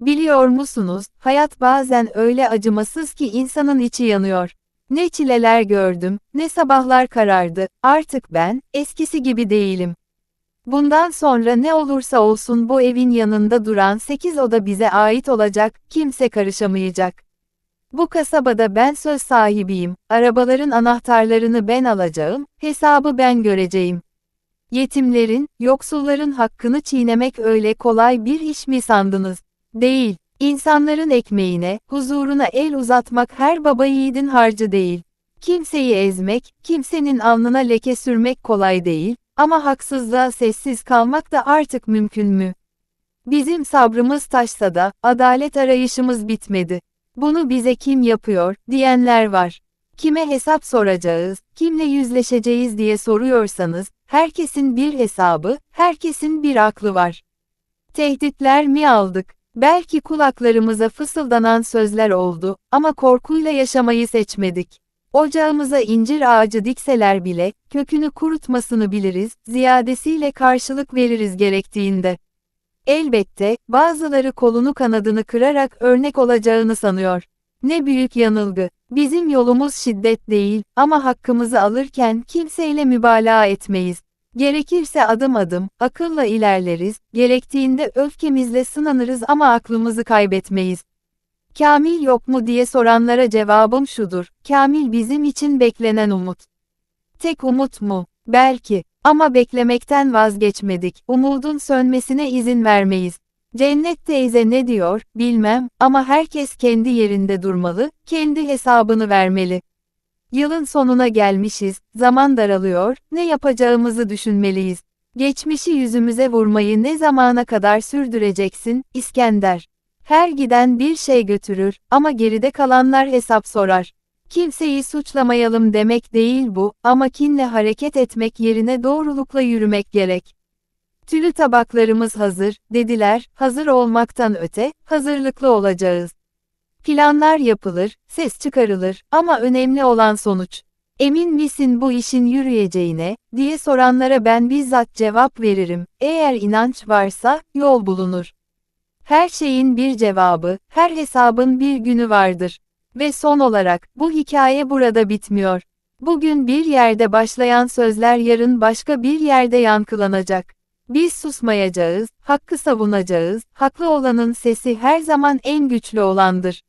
Biliyor musunuz, hayat bazen öyle acımasız ki insanın içi yanıyor. Ne çileler gördüm, ne sabahlar karardı, artık ben, eskisi gibi değilim. Bundan sonra ne olursa olsun bu evin yanında duran 8 oda bize ait olacak, kimse karışamayacak. Bu kasabada ben söz sahibiyim, arabaların anahtarlarını ben alacağım, hesabı ben göreceğim. Yetimlerin, yoksulların hakkını çiğnemek öyle kolay bir iş mi sandınız? Değil. İnsanların ekmeğine, huzuruna el uzatmak her baba yiğidin harcı değil. Kimseyi ezmek, kimsenin alnına leke sürmek kolay değil, ama haksızlığa sessiz kalmak da artık mümkün mü? Bizim sabrımız taşsa da, adalet arayışımız bitmedi. Bunu bize kim yapıyor, diyenler var. Kime hesap soracağız, kimle yüzleşeceğiz diye soruyorsanız, herkesin bir hesabı, herkesin bir aklı var. Tehditler mi aldık? Belki kulaklarımıza fısıldanan sözler oldu, ama korkuyla yaşamayı seçmedik. Ocağımıza incir ağacı dikseler bile, kökünü kurutmasını biliriz, ziyadesiyle karşılık veririz gerektiğinde. Elbette, bazıları kolunu kanadını kırarak örnek olacağını sanıyor. Ne büyük yanılgı. Bizim yolumuz şiddet değil, ama hakkımızı alırken kimseyle mübalağa etmeyiz. Gerekirse adım adım, akılla ilerleriz, gerektiğinde öfkemizle sınanırız ama aklımızı kaybetmeyiz. Kamil yok mu diye soranlara cevabım şudur, Kamil bizim için beklenen umut. Tek umut mu? Belki. Ama beklemekten vazgeçmedik, umudun sönmesine izin vermeyiz. Cennet teyze ne diyor, bilmem, ama herkes kendi yerinde durmalı, kendi hesabını vermeli. Yılın sonuna gelmişiz, zaman daralıyor, ne yapacağımızı düşünmeliyiz. Geçmişi yüzümüze vurmayı ne zamana kadar sürdüreceksin, İskender? Her giden bir şey götürür, ama geride kalanlar hesap sorar. Kimseyi suçlamayalım demek değil bu, ama kinle hareket etmek yerine doğrulukla yürümek gerek. Tülü tabaklarımız hazır, dediler, hazır olmaktan öte, hazırlıklı olacağız. Planlar yapılır, ses çıkarılır ama önemli olan sonuç. Emin misin bu işin yürüyeceğine, diye soranlara ben bizzat cevap veririm. Eğer inanç varsa, yol bulunur. Her şeyin bir cevabı, her hesabın bir günü vardır. Ve son olarak, bu hikaye burada bitmiyor. Bugün bir yerde başlayan sözler yarın başka bir yerde yankılanacak. Biz susmayacağız, hakkı savunacağız, haklı olanın sesi her zaman en güçlü olandır.